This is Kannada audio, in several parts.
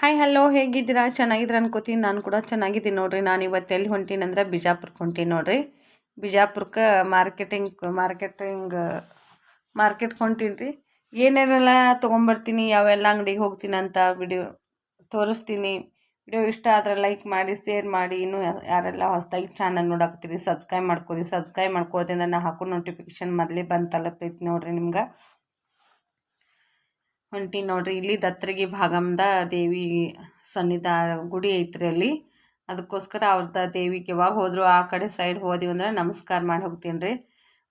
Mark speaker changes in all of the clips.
Speaker 1: ಹಾಯ್ ಹಲೋ ಹೇಗಿದ್ದೀರಾ? ಚೆನ್ನಾಗಿದ್ದೀರ ಅನ್ಕೋತೀನಿ. ನಾನು ಕೂಡ ಚೆನ್ನಾಗಿದ್ದೀನಿ ನೋಡ್ರಿ. ನಾನು ಇವತ್ತು ಎಲ್ಲಿ ಹೊಂಟೀನಿ ಅಂದ್ರೆ ಬಿಜಾಪುರಕ್ಕೆ ಹೊಂಟೀನಿ ನೋಡ್ರಿ. ಬಿಜಾಪುರಕ್ಕೆ ಮಾರ್ಕೆಟಿಂಗ್ ಮಾರ್ಕೆಟಿಂಗ್ ಮಾರ್ಕೆಟ್ಗೆ ಹೊಂಟೀನಿ ರೀ ಏನೇನೆಲ್ಲ ತೊಗೊಂಬರ್ತೀನಿ, ಯಾವೆಲ್ಲ ಅಂಗಡಿಗೆ ಹೋಗ್ತೀನಿ ಅಂತ ವಿಡಿಯೋ ತೋರಿಸ್ತೀನಿ. ವಿಡಿಯೋ ಇಷ್ಟ ಆದರೆ ಲೈಕ್ ಮಾಡಿ ಶೇರ್ ಮಾಡಿ. ಇನ್ನೂ ಯಾರೆಲ್ಲ ಹೊಸದಾಗಿ ಚಾನಲ್ ನೋಡಾಕತ್ತೀರಿ ಸಬ್ಸ್ಕ್ರೈಬ್ ಮಾಡ್ಕೊರಿ. ಸಬ್ಸ್ಕ್ರೈಬ್ ಮಾಡ್ಕೊಳ್ತೀನಿ ನಾನು ಹಾಕೋ ನೋಟಿಫಿಕೇಶನ್ ಮೊದಲೇ ಬಂದು ತಲುಪೈತಿ ನೋಡ್ರಿ ನಿಮ್ಗೆ. ಹೊಂಟಿ ನೋಡ್ರಿ. ಇಲ್ಲಿ ದತ್ತರಿಗೆ ಭಾಗಂದ ದೇವಿ ಸನ್ನಿಧ ಗುಡಿ ಐತ್ರಿ ಅಲ್ಲಿ. ಅದಕ್ಕೋಸ್ಕರ ಅವ್ರದ ದೇವಿಗೆ ಯಾವಾಗ ಹೋದ್ರು ಆ ಕಡೆ ಸೈಡ್ ಹೋದಿವಿ ಅಂದ್ರೆ ನಮಸ್ಕಾರ ಮಾಡಿ ಹೋಗ್ತೀನಿ ರೀ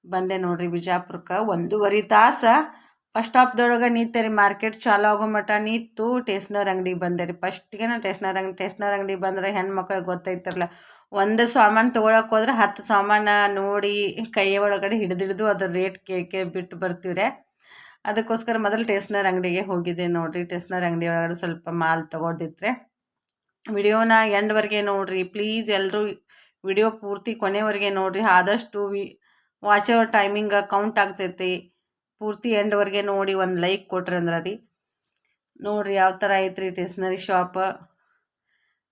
Speaker 1: ಬಂದೆ ನೋಡ್ರಿ ಬಿಜಾಪುರಕ್ಕೆ ಒಂದೂವರೆ ತಾಸ ಫಸ್ಟ್ ಸ್ಟಾಪ್ದೊಳಗೆ ನಿಂತೆ ರೀ ಮಾರ್ಕೆಟ್ ಚಾಲು ಆಗೋ ಮಟ್ಟ ನಿಂತು ಟೇಸ್ನರ್ ಅಂಗಡಿಗೆ ಬಂದೆ ರೀ ಫಸ್ಟ್ಗೆ ನಾ ಟೇಸ್ನರ್ ಅಂಗಡಿ ಟೇಸ್ನರ್ ಅಂಗಡಿಗೆ ಬಂದ್ರೆ ಹೆಣ್ಮಕ್ಳಿಗೆ ಗೊತ್ತೈತಿರಲ್ಲ ಒಂದು ಸಾಮಾನು ತೊಗೊಳಕ್ಕೆ ಹೋದ್ರೆ ಹತ್ತು ಸಾಮಾನು ನೋಡಿ ಕೈ ಒಳಗಡೆ ಹಿಡಿದಿಡ್ದು ಅದ್ರ ರೇಟ್ ಕೇಳಿ ಬಿಟ್ಟು ಬರ್ತೀವ್ರೆ. ಅದಕ್ಕೋಸ್ಕರ ಮೊದಲು ಟೇಸ್ನರ್ ಅಂಗಡಿಗೆ ಹೋಗಿದ್ದೆ ನೋಡಿರಿ. ಟೇಸ್ನರ್ ಅಂಗಡಿ ಒಳಗಡೆ ಸ್ವಲ್ಪ ಮಾಲ್ ತಗೊಂಡಿದ್ರೆ ವಿಡಿಯೋನ ಎಂಡ್ವರೆಗೆ ನೋಡಿರಿ. ಪ್ಲೀಸ್ ಎಲ್ಲರೂ ವಿಡಿಯೋ ಪೂರ್ತಿ ಕೊನೆವರೆಗೆ ನೋಡಿರಿ. ಆದಷ್ಟು ವಿ, ವಾಚ್ ಅವರ್ ಟೈಮಿಂಗ್ ಕೌಂಟ್ ಆಗ್ತೈತಿ. ಪೂರ್ತಿ ಎಂಡ್ವರೆಗೆ ನೋಡಿ ಒಂದು ಲೈಕ್ ಕೊಟ್ರಿ ಅಂದ್ರೆ ರೀ. ನೋಡಿರಿ ಯಾವ ಥರ ಐತ್ರಿ ಟೇಸ್ನರಿ ಶಾಪ್.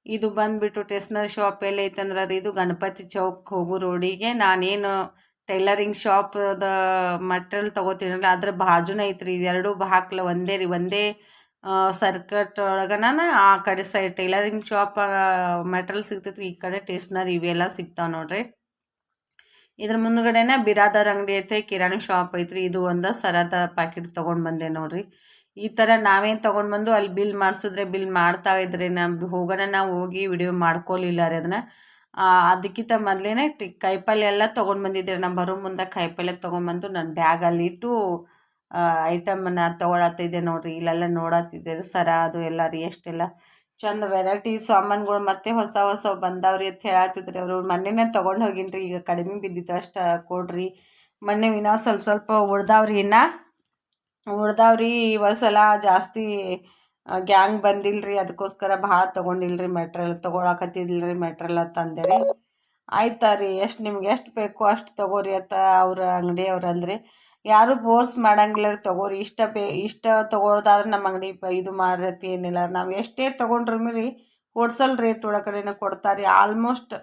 Speaker 1: ಇದು ಬಂದುಬಿಟ್ಟು ಟೇಸ್ನರಿ ಶಾಪ್ ಎಲ್ಲೈತೆ ರೀ. ಇದು ಗಣಪತಿ ಚೌಕ್ ಹೋಗೋ ರೋಡಿಗೆ ನಾನೇನು ಟೈಲರಿಂಗ್ ಶಾಪ್ದ ಮಟ್ರಿಯಲ್ ತೊಗೋತೀನಲ್ಲ ಅದ್ರ ಬಾಜುನೇ ಐತ್ರಿ. ಎರಡು ಹಾಕ್ಲ ಒಂದೇ ರೀ, ಒಂದೇ ಸರ್ಕಟ್ ಒಳಗನ ಆ ಕಡೆ ಸೈಡ್ ಟೈಲರಿಂಗ್ ಶಾಪ್ ಮೆಟ್ರಿಯಲ್ ಸಿಗ್ತೈತಿ ಈ ಕಡೆ ಟೇಸ್ನರಿ ಇವೆಲ್ಲ ಸಿಗ್ತಾವೆ ನೋಡ್ರಿ. ಇದ್ರ ಮುಂದ್ಗಡೆನೆ ಬಿರಾದರ್ ಅಂಗಡಿ ಐತೆ, ಕಿರಾಣಿ ಶಾಪ್ ಐತ್ರಿ. ಇದು ಒಂದು ಸರದ ಪ್ಯಾಕೆಟ್ ತೊಗೊಂಡು ಬಂದೆ ನೋಡ್ರಿ. ಈ ಥರ ನಾವೇನು ತೊಗೊಂಡು ಬಂದು ಅಲ್ಲಿ ಬಿಲ್ ಮಾಡ್ಸಿದ್ರೆ ಬಿಲ್ ಮಾಡ್ತಾ ಇದ್ರಿ ನಾವು ಹೋಗೋಣ, ನಾವು ಹೋಗಿ ವಿಡಿಯೋ ಮಾಡ್ಕೊಲಿಲ್ಲ ರೀ ಅದನ್ನು ಅದಕ್ಕಿಂತ ಮೊದಲೇ ಟಿ ಕಾಯಿಪಲ್ಯ ಎಲ್ಲ ತೊಗೊಂಡು ಬಂದಿದ್ದೆ ನಮ್ಮ ಬರೋ ಮುಂದೆ ಕಾಯಿಪಲ್ಯ ತೊಗೊಂಬಂದು ನನ್ನ ಬ್ಯಾಗಲ್ಲಿ ಇಟ್ಟು ಐಟಮನ್ನ ತೊಗೊಳತ್ತಿದ್ದೆ ನೋಡಿರಿ. ಇಲ್ಲೆಲ್ಲ ನೋಡತ್ತಿದ್ದೆ ಸರ, ಅದು ಎಲ್ಲ ರೀ, ಎಷ್ಟೆಲ್ಲ ಚಂದ ವೆರೈಟಿ ಸಾಮಾನುಗಳು ಮತ್ತೆ ಹೊಸ ಹೊಸ ಬಂದವ್ರಿ ಅಂತ ಹೇಳತ್ತಿದ್ರಿ ಅವರು. ಮೊನ್ನೆನೇ ತೊಗೊಂಡು ಹೋಗಿನ್ರಿ ಈಗ ಕಡಿಮೆ ಬಿದ್ದಿತ್ತು ಅಷ್ಟು ಕೊಡ್ರಿ. ಮೊನ್ನೆ ಇನ್ನೂ ಸ್ವಲ್ಪ ಸ್ವಲ್ಪ ಉಳ್ದಾವ್ರಿ ಇನ್ನ. ಉಳ್ದಾವ್ರಿ ಸಲ ಜಾಸ್ತಿ ಗ್ಯಾಂಗ್ ಬಂದಿಲ್ಲ ರೀ ಅದಕ್ಕೋಸ್ಕರ ಭಾಳ ತೊಗೊಂಡಿಲ್ರಿ ಮೆಟ್ರಿಯಲ್ ತೊಗೊಳಕತ್ತಿದ್ದಿಲ್ಲ ರೀ ಮೆಟ್ರಿಯಲ್ ತಂದೆ ರೀ ಆಯ್ತಾ ರೀ, ಎಷ್ಟು ನಿಮ್ಗೆ ಎಷ್ಟು ಬೇಕು ಅಷ್ಟು ತಗೋರಿ ಅಂತ ಅವ್ರ ಅಂಗಡಿಯವ್ರು ಅಂದ್ರಿ. ಯಾರು ಫೋರ್ಸ್ ಮಾಡಂಗಿಲ್ಲ ತೊಗೋರಿ. ಇಷ್ಟ ಬೇ, ಇಷ್ಟ ತೊಗೊಳ್ದಾದ್ರೆ ನಮ್ಮ ಅಂಗಡಿ ಇದು ಮಾಡಿರತಿ ಏನಿಲ್ಲ. ನಾವು ಎಷ್ಟೇ ತಗೊಂಡ್ರು ರೀ ಹೋಲ್ಸೇಲ್ ರೇಟ್ ಒಳಗಡೆನ ಕೊಡ್ತಾರೆ. ರೀ ಆಲ್ಮೋಸ್ಟ್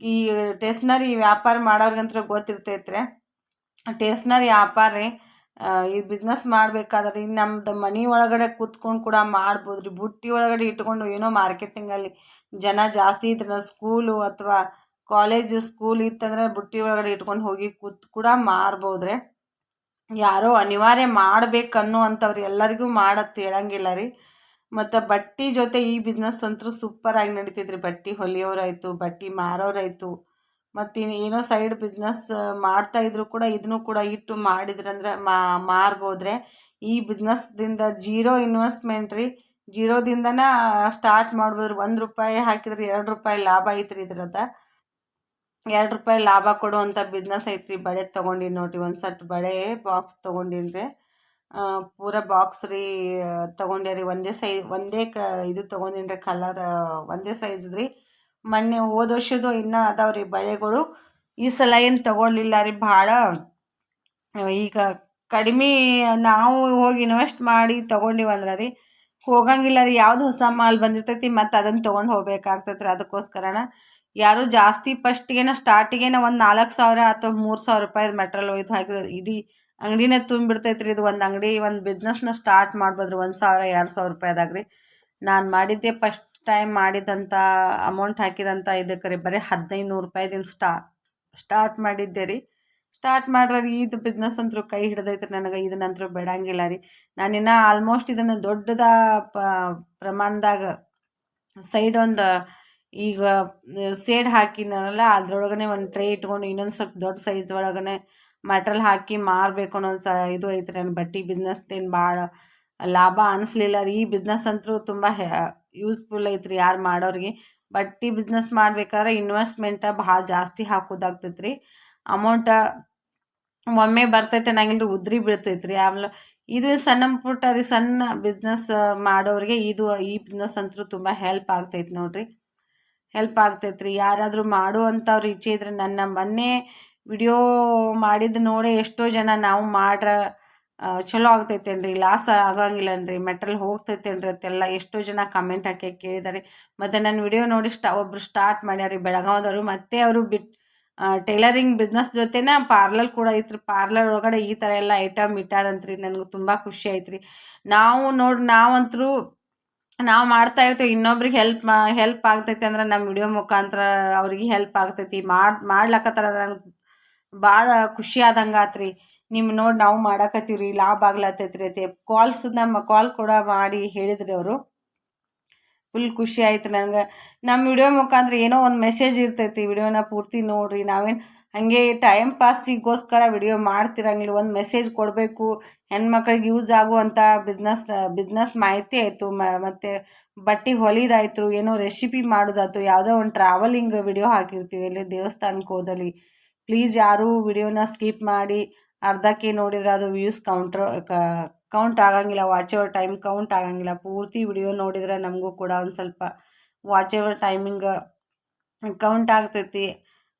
Speaker 1: ಈ ಟೇಸ್ನರಿ ವ್ಯಾಪಾರ ಮಾಡೋರ್ಗಂತ್ರ ಗೊತ್ತಿರ್ತೈತ್ರಿ. ಟೇಸ್ನರಿ ವ್ಯಾಪಾರ ರೀ ಈ ಬಿಸ್ನೆಸ್ ಮಾಡಬೇಕಾದ್ರೆ ನಮ್ದು ಮನೆ ಒಳಗಡೆ ಕೂತ್ಕೊಂಡು ಕೂಡ ಮಾಡ್ಬೋದು ರೀ ಬುಟ್ಟಿ ಒಳಗಡೆ ಇಟ್ಕೊಂಡು ಏನೋ ಮಾರ್ಕೆಟಿಂಗಲ್ಲಿ ಜನ ಜಾಸ್ತಿ ಇದ್ರೆ ಸ್ಕೂಲು ಅಥವಾ ಕಾಲೇಜು ಸ್ಕೂಲ್ ಇತ್ತಂದ್ರೆ ಬುಟ್ಟಿ ಒಳಗಡೆ ಇಟ್ಕೊಂಡು ಹೋಗಿ ಕೂತ್ ಕೂಡ ಮಾರ್ಬೋದ್ರೆ ಯಾರೋ ಅನಿವಾರ್ಯ ಮಾಡಬೇಕು ಅನ್ನುವಂಥವ್ರು ಎಲ್ಲರಿಗೂ ಮಾಡತ್ತೆ ಹೇಳಂಗಿಲ್ಲ ರೀ. ಮತ್ತು ಬಟ್ಟೆ ಜೊತೆ ಈ ಬಿಸ್ನೆಸ್ ಅಂತೂ ಸೂಪರಾಗಿ ನಡೀತೈತೆ ರೀ ಬಟ್ಟೆ ಹೊಲಿಯೋರಾಯಿತು, ಬಟ್ಟೆ ಮಾರೋರಾಯ್ತು. ಮತ್ತು ಏನೋ ಸೈಡ್ ಬಿಸ್ನೆಸ್ ಮಾಡ್ತಾಯಿದ್ರು ಕೂಡ ಇದನ್ನು ಕೂಡ ಇಟ್ಟು ಮಾಡಿದ್ರಂದ್ರೆ ಮಾರ್ಬೋದ್ರೆ ಈ ಬಿಸ್ನೆಸ್ದಿಂದ ಜೀರೋ ಇನ್ವೆಸ್ಟ್ಮೆಂಟ್ ರೀ ಜೀರೋದಿಂದನೇ ಸ್ಟಾರ್ಟ್ ಮಾಡ್ಬೋದ್ರಿ ಒಂದು ರೂಪಾಯಿ ಹಾಕಿದ್ರೆ ಎರಡು ರೂಪಾಯಿ ಲಾಭ ಐತ್ರಿ ಇದ್ರದ ಎರಡು ರೂಪಾಯಿ ಲಾಭ ಕೊಡುವಂಥ ಬಿಸ್ನೆಸ್ ಐತ್ರಿ ಬಳೆ ತೊಗೊಂಡಿನಿ ನೋಡಿರಿ, ಒಂದು ಸಟ್ ಬಳೆ ಬಾಕ್ಸ್ ತೊಗೊಂಡಿನಿ ರೀ. ಪೂರ ಬಾಕ್ಸ್ ರೀ, ತೊಗೊಂಡೆ ರೀ, ಒಂದೇ ಸೈ ಒಂದೇ ಕ, ಇದು ತೊಗೊಂಡಿನಿ ಕಲರ್ ಒಂದೇ ಸೈಜ್ ರೀ ಮೊನ್ನೆ ಹೋದ ವರ್ಷದ್ದು ಇನ್ನೂ ಅದಾವೆ ರೀ ಬಳೆಗಳು. ಈ ಸಲ ಏನು ತಗೊಳ್ಳಿಲ್ಲ ರೀ ಭಾಳ. ಈಗ ಕಡಿಮೆ ನಾವು ಹೋಗಿ ಇನ್ವೆಸ್ಟ್ ಮಾಡಿ ತೊಗೊಂಡಿವಂದ್ರೆ ರೀ ಹೋಗಂಗಿಲ್ಲ ರೀ ಯಾವ್ದು ಹೊಸ ಮಾಲ್ ಬಂದಿರ್ತೈತಿ ಮತ್ತು ಅದನ್ನು ತೊಗೊಂಡು ಹೋಗ್ಬೇಕಾಗ್ತೈತೆ ರೀ ಅದಕ್ಕೋಸ್ಕರನ. ಯಾರು ಜಾಸ್ತಿ ಫಸ್ಟಿಗೆನ ಸ್ಟಾರ್ಟಿಗೆನ ಒಂದು ನಾಲ್ಕು ಸಾವಿರ ಅಥವಾ ಮೂರು ಸಾವಿರ ರೂಪಾಯಿದು ಮೆಟ್ರಲ್ ಒಯ್ದು ಹಾಕಿ ಇಡೀ ಅಂಗಡಿನೇ ತುಂಬಿಡ್ತೈತೆ ರೀ ಇದು ಒಂದು ಅಂಗಡಿ, ಒಂದು ಬಿಸ್ನೆಸ್ನ ಸ್ಟಾರ್ಟ್ ಮಾಡ್ಬೋದು ರೀ ಒಂದು ಸಾವಿರ, ಎರಡು ಸಾವಿರ ರೂಪಾಯಿದಾಗ ರೀ ನಾನು ಮಾಡಿದ್ದೆ ಫಸ್ಟ್ ಟೈಮ್ ಮಾಡಿದಂಥ ಅಮೌಂಟ್ ಹಾಕಿದಂಥ ಇದಕ್ಕೆ ರೀ, ಬರೀ ಹದಿನೈದು ನೂರು ರೂಪಾಯಿದಿಂದ ಸ್ಟಾ ಸ್ಟಾರ್ಟ್ ಮಾಡಿದ್ದೆ ರೀ. ಸ್ಟಾರ್ಟ್ ಮಾಡ್ರಿ ಇದು ಬಿಸ್ನೆಸ್ ಅಂತೂ ಕೈ ಹಿಡಿದೈತೆ ನನಗೆ ಇದನ್ನಂತರೂ ಬೇಡಂಗಿಲ್ಲ ರೀ. ನಾನಿನ್ನ ಆಲ್ಮೋಸ್ಟ್ ಇದನ್ನು ದೊಡ್ಡದ ಪ್ರಮಾಣದಾಗ ಸೈಡ್ ಒಂದು ಈಗ ಸೇಡ್ ಹಾಕಿನಲ್ಲ ಅದ್ರೊಳಗನೆ ಒಂದು ಟ್ರೇ ಇಟ್ಕೊಂಡು ಇನ್ನೊಂದು ಸ್ವಲ್ಪ ದೊಡ್ಡ ಸೈಜ್ ಒಳಗನೆ ಮೆಟ್ರಲ್ ಹಾಕಿ ಮಾರಬೇಕು ಅನ್ನೋ ಸ ಇದು ಐತ್ರಿ ನನ್ನ ಬಟ್ಟೆ ಬಿಸ್ನೆಸ್ದೇನು ಭಾಳ ಲಾಭ ಅನಿಸ್ಲಿಲ್ಲ ರೀ. ಈ ಬಿಸ್ನೆಸ್ ಅಂತೂ ತುಂಬ ಯೂಸ್ಫುಲ್ ಐತ್ರಿ ಯಾರು ಮಾಡೋರಿಗೆ. ಬಟ್ಟೆ ಬಿಸ್ನೆಸ್ ಮಾಡ್ಬೇಕಾದ್ರೆ ಇನ್ವೆಸ್ಟ್ಮೆಂಟ ಭಾಳ ಜಾಸ್ತಿ ಹಾಕೋದಾಗ್ತೈತೆ ರೀ ಅಮೌಂಟ ಒಮ್ಮೆ ಬರ್ತೈತೆ ಅನ್ನಂಗಿಲ್ಲ ರೀ ಉದ್ರಿ ಬೀಳ್ತೈತೆ ಆಮೇಲೆ ಇದು ಸಣ್ಣ ಪುಟ್ಟ ರೀ ಸಣ್ಣ ಬಿಸ್ನೆಸ್ ಮಾಡೋರಿಗೆ ಇದು ಈ ಬಿಸ್ನೆಸ್ ಅಂತೂ ತುಂಬ ಹೆಲ್ಪ್ ಆಗ್ತೈತೆ ನೋಡಿರಿ. ಹೆಲ್ಪ್ ಆಗ್ತೈತೆ ರೀ ಯಾರಾದರೂ ಮಾಡುವಂಥವ್ರು ಇಚ್ಛೆ ಇದ್ರೆ ನನ್ನ ಮೊನ್ನೆ ವಿಡಿಯೋ ಮಾಡಿದ್ದು ನೋಡಿ ಎಷ್ಟೋ ಜನ ನಾವು ಮಾಡ್ರ ಚಲೋ ಆಗ್ತೈತೇನ್ರಿ ಲಾಸ್ ಆಗಂಗಿಲ್ಲನ್ರಿ ಮೆಟ್ರಲ್ ಹೋಗ್ತೈತೇನ್ರಿ ಅಂತೆಲ್ಲ ಎಷ್ಟೋ ಜನ ಕಮೆಂಟ್ ಹಾಕಿ ಕೇಳಿದಾರೆ. ಮತ್ತು ನನ್ನ ವಿಡಿಯೋ ನೋಡಿ ಸ್ಟಾ, ಒಬ್ರು ಸ್ಟಾರ್ಟ್ ಮಾಡ್ಯಾರಿ ಬೆಳಗಾವದವರು, ಮತ್ತೆ ಅವರು ಬಿಟ್ ಟೈಲರಿಂಗ್ ಬಿಸ್ನೆಸ್ ಜೊತೆನೇ ಪಾರ್ಲರ್ ಕೂಡ ಐತ್ರಿ. ಪಾರ್ಲರ್ ಒಳಗಡೆ ಈ ಥರ ಎಲ್ಲ ಐಟಮ್ ಇಟ್ಟಾರಂತ್ರಿ, ನನಗೆ ತುಂಬ ಖುಷಿ ಐತ್ರಿ ನಾವು ನೋಡಿ, ನಾವಂತರೂ, ನಾವು ಮಾಡ್ತಾ ಇರ್ತೀವಿ, ಇನ್ನೊಬ್ರಿಗೆ ಹೆಲ್ಪ್ ಮಾ ಹೆಲ್ಪ್ ಆಗ್ತೈತಿ ಅಂದ್ರೆ ನಮ್ಮ ವಿಡಿಯೋ ಮುಖಾಂತರ ಅವ್ರಿಗೆ ಹೆಲ್ಪ್ ಆಗ್ತೈತಿ. ಮಾಡಿ, ಮಾಡ್ಲಾಕತ್ತಾರ ನಂಗೆ ಭಾಳ ಖುಷಿ ಆದಂಗೆ ಆತ್ರಿ ನಿಮ್ಮ ನೋಡಿ ನಾವು ಮಾಡಾಕತ್ತೀವ್ರಿ, ಲಾಭ ಆಗ್ಲತ್ತೈತ್ರಿ ಕಾಲ್ ನಮ್ಮ ಕಾಲ್ ಕೂಡ ಮಾಡಿ ಹೇಳಿದ್ರಿ ಅವರು. ಫುಲ್ ಖುಷಿ ಆಯ್ತು ನನಗೆ ನಮ್ಮ ವಿಡಿಯೋ ಮುಖಾಂತರ ಏನೋ ಒಂದು ಮೆಸೇಜ್ ಇರ್ತೈತಿ ವಿಡಿಯೋನ ಪೂರ್ತಿ ನೋಡ್ರಿ. ನಾವೇನು ಹಂಗೆ ಟೈಮ್ ಪಾಸಿಗೋಸ್ಕರ ವಿಡಿಯೋ ಮಾಡ್ತಿರಂಗಿಲ್ಲ. ಒಂದು ಮೆಸೇಜ್ ಕೊಡಬೇಕು, ಹೆಣ್ಮಕ್ಳಿಗೆ ಯೂಸ್ ಆಗುವಂಥ ಬಿಸ್ನೆಸ್ ಬಿಸ್ನೆಸ್ ಮಾಹಿತಿ ಆಯಿತು. ಮತ್ತು ಬಟ್ಟೆ ಹೊಲಿದಾಯ್ತು, ಏನೋ ರೆಸಿಪಿ ಮಾಡೋದಾಯ್ತು. ಯಾವುದೋ ಒಂದು ಟ್ರಾವೆಲಿಂಗ್ ವಿಡಿಯೋ ಹಾಕಿರ್ತೀವಿ ಇಲ್ಲಿ ದೇವಸ್ಥಾನಕ್ಕೆ ಹೋದಲ್ಲಿ. ಪ್ಲೀಸ್ ಯಾರೂ ವಿಡಿಯೋನ ಸ್ಕಿಪ್ ಮಾಡಿ. ಅರ್ಧಕ್ಕೆ ನೋಡಿದ್ರೆ ಅದು ವ್ಯೂಸ್ ಕೌಂಟ್ರ್ ಕೌಂಟ್ ಆಗಂಗಿಲ್ಲ ವಾಚ್ ಅವರ್ ಟೈಮ್ ಕೌಂಟ್ ಆಗಂಗಿಲ್ಲ. ಪೂರ್ತಿ ವಿಡಿಯೋ ನೋಡಿದ್ರೆ ನಮಗೂ ಕೂಡ ಒಂದು ಸ್ವಲ್ಪ ವಾಚ್ ಅವರ್ ಟೈಮಿಂಗ್ ಕೌಂಟ್ ಆಗ್ತೈತಿ.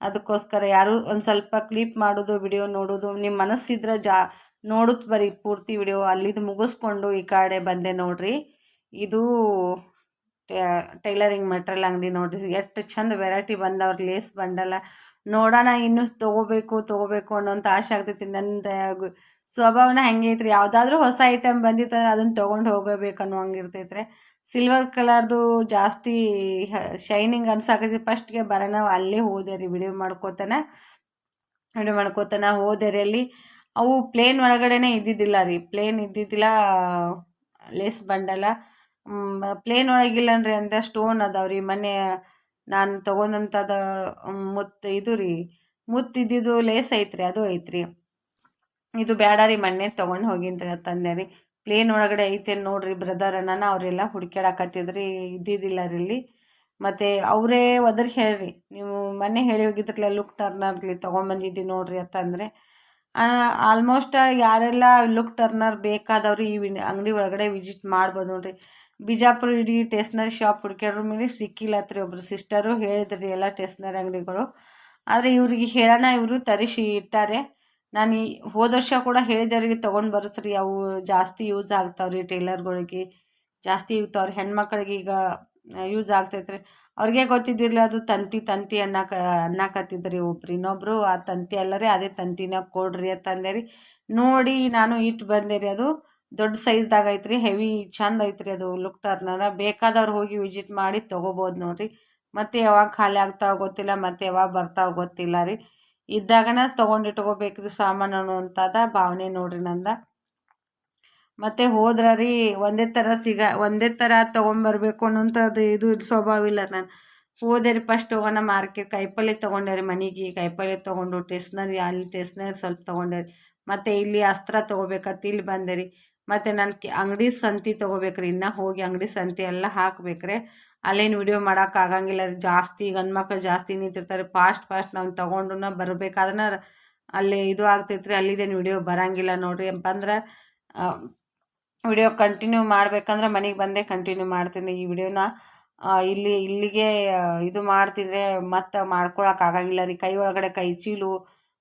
Speaker 1: ಅದಕ್ಕೋಸ್ಕರ ಯಾರು ಒಂದು ಸ್ವಲ್ಪ ಕ್ಲಿಪ್ ಮಾಡೋದು ವಿಡಿಯೋ ನೋಡೋದು ನಿಮ್ಮ ಮನಸ್ಸಿದ್ರೆ ಜಾ ನೋಡುತ್ತೆ ಬರೀ ಪೂರ್ತಿ ವಿಡಿಯೋ ಅಲ್ಲಿದು ಮುಗಿಸ್ಕೊಂಡು ಈ ಕಡೆ ಬಂದೆ ನೋಡ್ರಿ. ಇದು ಟೈಲರಿಂಗ್ ಮೆಟ್ರಲ್ ಅಂಗಡಿ ನೋಡ್ರಿ. ಎಷ್ಟು ಚಂದ ವೆರೈಟಿ ಬಂದವ್ರ ಲೇಸ್ ಬಂಡಲ್ಲ ನೋಡೋಣ ಇನ್ನೂ ತೊಗೋಬೇಕು ತೊಗೋಬೇಕು ಅನ್ನೋಂಥ ಆಸೆ ಆಗ್ತೈತಿ ನನ್ನ ಸ್ವಭಾವನ ಹೆಂಗೆ ಐತ್ರಿ ಯಾವುದಾದ್ರೂ ಹೊಸ ಐಟಮ್ ಬಂದಿತ್ತಂದ್ರೆ ಅದನ್ನು ತೊಗೊಂಡು ಹೋಗಬೇಕು ಅನ್ನೋ ಹಂಗಿರ್ತೈತ್ರಿ ಸಿಲ್ವರ್ ಕಲರ್ದು ಜಾಸ್ತಿ ಶೈನಿಂಗ್ ಅನ್ಸಾಕೈತಿ. ಫಸ್ಟ್ಗೆ ಬರೋಣ, ಅಲ್ಲೇ ಹೋದೆ ರೀ ವಿಡಿಯೋ ಮಾಡ್ಕೋತಾನೆ. ವಿಡಿಯೋ ಮಾಡ್ಕೋತಾನೆ, ಹೋದೆ ರೀ ಅಲ್ಲಿ. ಅವು ಪ್ಲೇನ್ ಒಳಗಡೆನೆ ಇದ್ದಿದ್ದಿಲ್ಲ ರೀ. ಪ್ಲೇನ್ ಇದ್ದಿದ್ದಿಲ್ಲ ಲೇಸ್ ಬಂಡಲ್ಲ ಪ್ಲೇನ್ ಒಳಗಿಲ್ಲ ಅಂದ್ರೆ ಅಂತ ಸ್ಟೋನ್ ಅದಾವ ರೀ ಮೊನ್ನೆ ನಾನು ತೊಗೊಂಡಂಥದ್ದು ಮುತ್ತು ಇದು ರೀ ಮುತ್ತಿದ್ದಿದ್ದು ಲೇಸ್ ಐತ್ರಿ, ಅದು ಐತ್ರಿ. ಇದು ಬೇಡ ರೀ ಮೊನ್ನೆ ತೊಗೊಂಡು ಹೋಗಿನ್ರಿ ತಂದೆ ರೀ. ಪ್ಲೇನ್ ಒಳಗಡೆ ಐತೆ ನೋಡ್ರಿ ಬ್ರದರ್ ಅನ್ನ ಅವರೆಲ್ಲ ಹುಡ್ಕ್ಯಾಡಕತ್ತಿದ್ರಿ, ಇದ್ದಿದ್ದಿಲ್ಲ ರೀ ಇಲ್ಲಿ. ಮತ್ತು ಅವರೇ ಒದರ್ ಹೇಳ್ರಿ ನೀವು ಮೊನ್ನೆ ಹೇಳಿ ಹೋಗಿದ್ರಲ್ಲ ಲುಕ್ ಟರ್ನರ್ಲಿ ತೊಗೊಂಬಂದಿದ್ದಿ ನೋಡ್ರಿ ಅಂತಂದರೆ ಆಲ್ಮೋಸ್ಟ್ ಯಾರೆಲ್ಲ ಲುಕ್ ಟರ್ನರ್ ಬೇಕಾದವ್ರು ಈ ಅಂಗಡಿ ಒಳಗಡೆ ವಿಸಿಟ್ ಮಾಡ್ಬೋದು ನೋಡ್ರಿ. ಬಿಜಾಪುರ ಇಡೀ ಟೇಸ್ನರಿ ಶಾಪ್ ಹುಡ್ಕ್ಯಾಡ್ರು ಮೇಲೆ ಸಿಕ್ಕಿಲ್ಲತ್ರಿ ಒಬ್ರು. ಸಿಸ್ಟರು ಹೇಳಿದ್ರಿ ಎಲ್ಲ ಟೇಸ್ನರಿ ಅಂಗಡಿಗಳು. ಆದರೆ ಇವ್ರಿಗೆ ಹೇಳೋಣ ಇವರು ತರಿಸಿ ಇಟ್ಟಾರೆ. ನಾನು ಈ ಹೋದ ವರ್ಷ ಕೂಡ ಹೇಳಿದವ್ರಿಗೆ ತೊಗೊಂಡು ಬರೋಸ್ರಿ. ಅವು ಜಾಸ್ತಿ ಯೂಸ್ ಆಗ್ತಾವ್ರಿ ಟೇಲರ್ಗಳಿಗೆ ಜಾಸ್ತಿ ಇರ್ತಾವ್ರಿ ಹೆಣ್ಮಕ್ಳಿಗೆ ಈಗ ಯೂಸ್ ಆಗ್ತೈತ್ರಿ. ಅವ್ರಿಗೆ ಗೊತ್ತಿದ್ದಿರಲಿಲ್ಲ ಅದು ತಂತಿ ತಂತಿ ಅನ್ನಕ, ಅನ್ನಕತ್ತಿದ್ರಿ ಒಬ್ರು ಇನ್ನೊಬ್ರು, ಆ ತಂತಿ ಅಲ್ಲರಿ, ಅದೇ ತಂತಿನ ಕೊಡ್ರಿ ಅಂತಂದೆ ರೀ ನೋಡಿ ನಾನು ಇಟ್ಟು ಬಂದೇರಿ ಅದು. ದೊಡ್ಡ ಸೈಜ್ದಾಗ ಐತ್ರಿ, ಹೆವಿ ಚಂದ ಐತ್ರಿ ಅದು ಲುಕ್ ಟರ್ನರ ಬೇಕಾದವ್ರು ಹೋಗಿ ವಿಸಿಟ್ ಮಾಡಿ ತೊಗೋಬೋದು ನೋಡಿರಿ. ಮತ್ತೆ ಯಾವಾಗ ಖಾಲಿ ಆಗ್ತಾವ ಗೊತ್ತಿಲ್ಲ, ಮತ್ತೆ ಯಾವಾಗ ಬರ್ತಾವ ಗೊತ್ತಿಲ್ಲ ರೀ. ಇದ್ದಾಗನ ತೊಗೊಂಡು ಸಾಮಾನು ಅನ್ನುವಂಥದ್ದು ಭಾವನೆ ನೋಡ್ರಿ ನಂದ. ಮತ್ತು ಹೋದ್ರ ರೀ ಒಂದೇ ಥರ ಸಿಗ, ಒಂದೇ ಥರ ತೊಗೊಂಬರ್ಬೇಕು ಅನ್ನೋಂಥದ್ದು ಇದು ಸ್ವಭಾವ ಇಲ್ಲ ನಾನು. ಹೋದೆ ರೀ ಫಸ್ಟ್ ಹೋಗೋಣ ಮಾರ್ಕೆಟ್, ಕಾಯಿಪಲ್ಲೆ ತೊಗೊಂಡೆ ರೀ ಮನೆಗೆ, ಕಾಯಿಪಲ್ಲೆ ತಗೊಂಡು ಟೇಸ್ನರಿ ಅಲ್ಲಿ ಟೇಸ್ನರಿ ಸ್ವಲ್ಪ ತಗೊಂಡೆ ರೀ ಮತ್ತು ಇಲ್ಲಿ ಅಸ್ತ್ರ ತೊಗೋಬೇಕಂತ ಇಲ್ಲಿ ಬಂದೆ ರೀ ಮತ್ತು ಅಂಗಡಿ ಸಂತಿ ತಗೋಬೇಕ್ರಿ, ಇನ್ನ ಹೋಗಿ ಅಂಗಡಿ ಸಂತಿ ಎಲ್ಲ ಹಾಕ್ಬೇಕು ಅಲ್ಲೇನು ವಿಡಿಯೋ ಮಾಡೋಕ್ಕಾಗಂಗಿಲ್ಲ ಜಾಸ್ತಿ ಗಂಡು ಮಕ್ಳು ಜಾಸ್ತಿ ನಿಂತಿರ್ತಾರೆ ಫಾಸ್ಟ್ ಫಾಸ್ಟ್ ನಾವು ತಗೊಂಡು ಬರಬೇಕಾದ್ರೆ ಅಲ್ಲಿ ಇದು ಆಗ್ತೈತ್ರಿ, ಅಲ್ಲಿದೇನು ವಿಡಿಯೋ ಬರೋಂಗಿಲ್ಲ ನೋಡಿರಿ. ಅಂದ್ರೆ ವಿಡಿಯೋ ಕಂಟಿನ್ಯೂ ಮಾಡ್ಬೇಕಂದ್ರೆ ಮನೆಗೆ ಬಂದೇ ಕಂಟಿನ್ಯೂ ಮಾಡ್ತೀನಿ. ಈ ವಿಡಿಯೋನ ಇಲ್ಲಿ, ಇಲ್ಲಿಗೆ ಇದು ಮಾಡ್ತಿದ್ರೆ ಮತ್ತೆ ಮಾಡ್ಕೊಳಕ್ಕೆ ಆಗಂಗಿಲ್ಲ ರೀ. ಕೈ ಒಳಗಡೆ ಕೈ ಚೀಲು,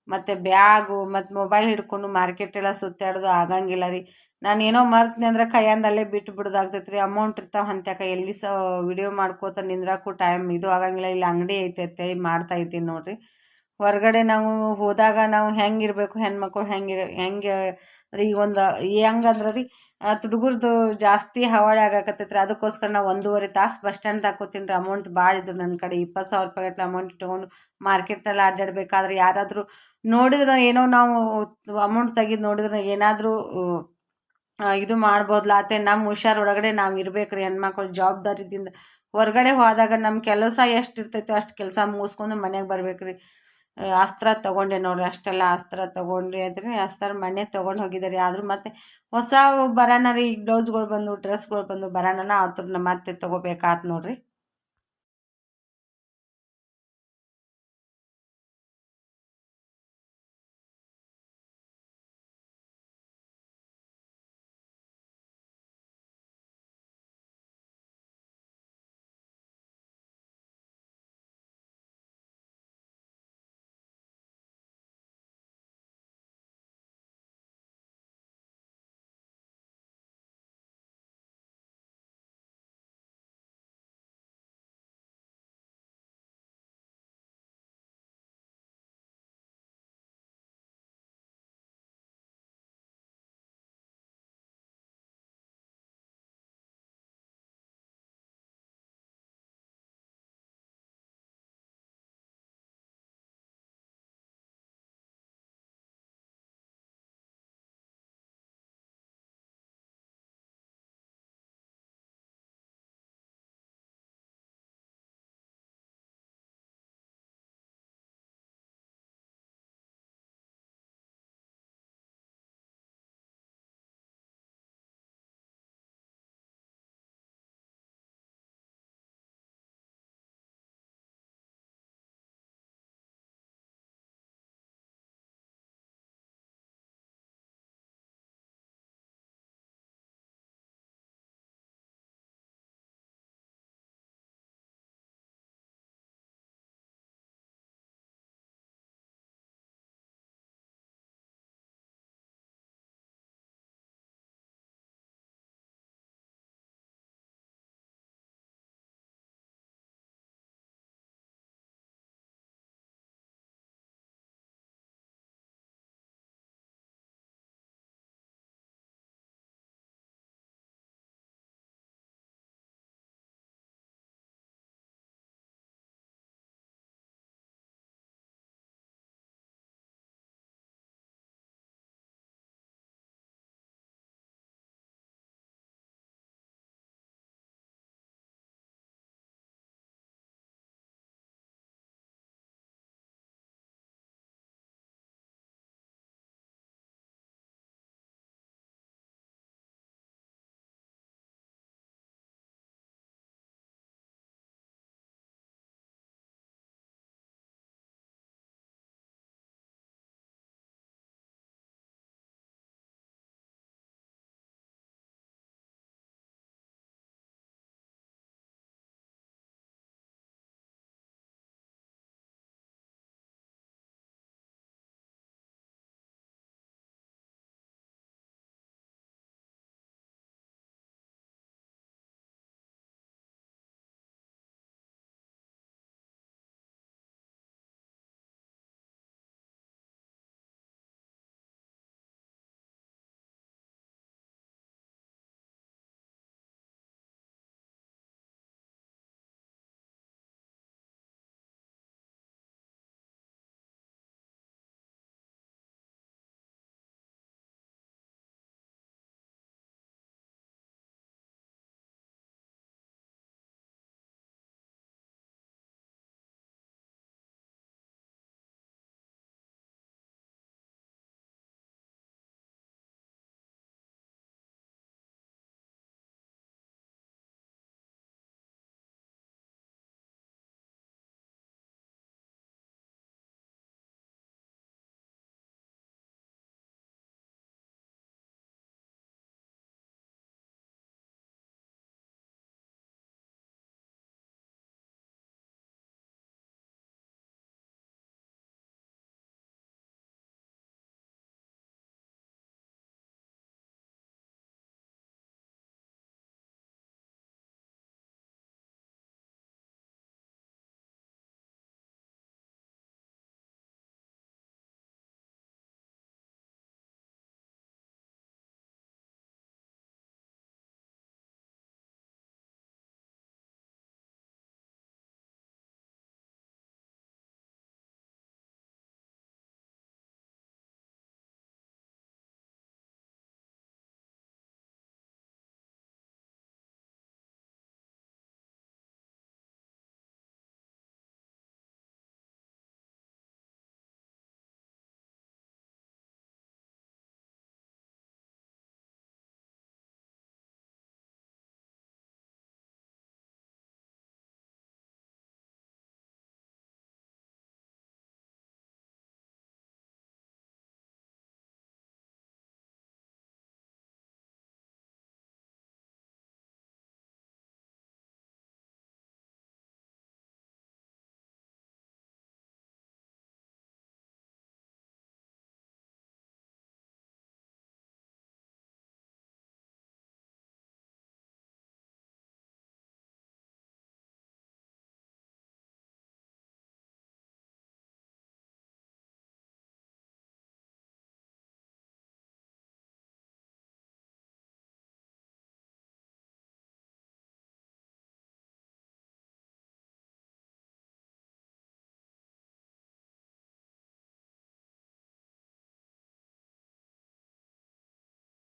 Speaker 1: ಮತ್ತು ಬ್ಯಾಗು, ಮತ್ತು ಮೊಬೈಲ್ ಹಿಡ್ಕೊಂಡು ಮಾರ್ಕೆಟ್ ಎಲ್ಲ ಸುತ್ತಾಡೋದು ಆಗಂಗಿಲ್ಲ ರೀ. ನಾನು ಏನೋ ಮರ್ತ್ನಿ ಅಂದ್ರೆ ಕೈಯಂದಲ್ಲೇ ಬಿಟ್ಟು ಬಿಡೋದಾಗ್ತೈತೆ ರೀ ಅಮೌಂಟ್ ಇರ್ತಾವೆ ಅಂತ್ಯಾಕ ಎಲ್ಲಿ ಸಹ ವಿಡಿಯೋ ಮಾಡ್ಕೋತ ನಿಂದ್ರಕ್ಕೂ ಟೈಮ್ ಇದು ಆಗಂಗಿಲ್ಲ. ಇಲ್ಲಿ ಅಂಗಡಿ ಐತೆ ಅಂತೇಳಿ ಮಾಡ್ತಾ ಇದ್ದೀನಿ ನೋಡಿರಿ. ಹೊರಗಡೆ ನಾವು ಹೋದಾಗ ನಾವು ಹೆಂಗೆ ಇರಬೇಕು ಹೆಣ್ಮಕ್ಳು ಹೆಂಗೆ ಹೆಂಗೆ ಈಗ ಒಂದು, ಹೆಂಗಂದ್ರೆ ರೀ ತುಡುಗುರ್ದು ಜಾಸ್ತಿ ಹವಾಳೆ ಆಗಾಕತ್ತೈತ್ರಿ. ಅದಕ್ಕೋಸ್ಕರ ನಾವು ಒಂದೂವರೆ ತಾಸು ಬಸ್ ಸ್ಟ್ಯಾಂಡ್ ತಗೋತೀನಿ ಅಮೌಂಟ್ ಭಾಳ ಇದ್ರು ನನ್ನ ಕಡೆ. ಇಪ್ಪತ್ತು ಸಾವಿರ ರೂಪಾಯಿ ಗಟ್ಟಲೆ ಅಮೌಂಟ್ ಇಟ್ಕೊಂಡು ಮಾರ್ಕೆಟ್ನಲ್ಲಿ ಅಡ್ಡಾಡಬೇಕಾದ್ರೆ ಯಾರಾದರೂ ನೋಡಿದ್ರೆ ಏನೋ ನಾವು ಅಮೌಂಟ್ ತೆಗೆದು ನೋಡಿದ್ರೆ ಏನಾದರೂ ಇದು ಮಾಡ್ಬೋದಲ್ಲ ಅತ್ತೆ ನಮ್ಮ ಹುಷಾರು ಒಳಗಡೆ ನಾವು ಇರ್ಬೇಕು ರೀ. ಹೆಣ್ಮಕ್ಳು ಜವಾಬ್ದಾರಿದಿಂದ ಹೊರಗಡೆ ಹೋದಾಗ ನಮ್ಮ ಕೆಲಸ ಎಷ್ಟು ಇರ್ತೈತೋ ಅಷ್ಟು ಕೆಲಸ ಮುಗಿಸ್ಕೊಂಡು ಮನೆಗೆ ಬರ್ಬೇಕು ರೀ. ಅಸ್ತ್ರ ತೊಗೊಂಡೆ ನೋಡ್ರಿ, ಅಷ್ಟೆಲ್ಲ ಅಸ್ತ್ರ ತೊಗೊಂಡ್ರಿ ಅದ್ರಿ ಅಸ್ತ್ರ ಮನೆ ತೊಗೊಂಡು ಹೋಗಿದ್ದಾರೆ. ಆದರೂ ಮತ್ತೆ ಹೊಸ ಬರೋಣ ರೀ ಈಗ ಬ್ಲೌಸ್ಗಳು ಬಂದು ಡ್ರೆಸ್ಗಳು ಬಂದು ಬರೋಣ ಅದ್ರ ಮತ್ತೆ ತೊಗೋಬೇಕಾತ್ ನೋಡಿರಿ.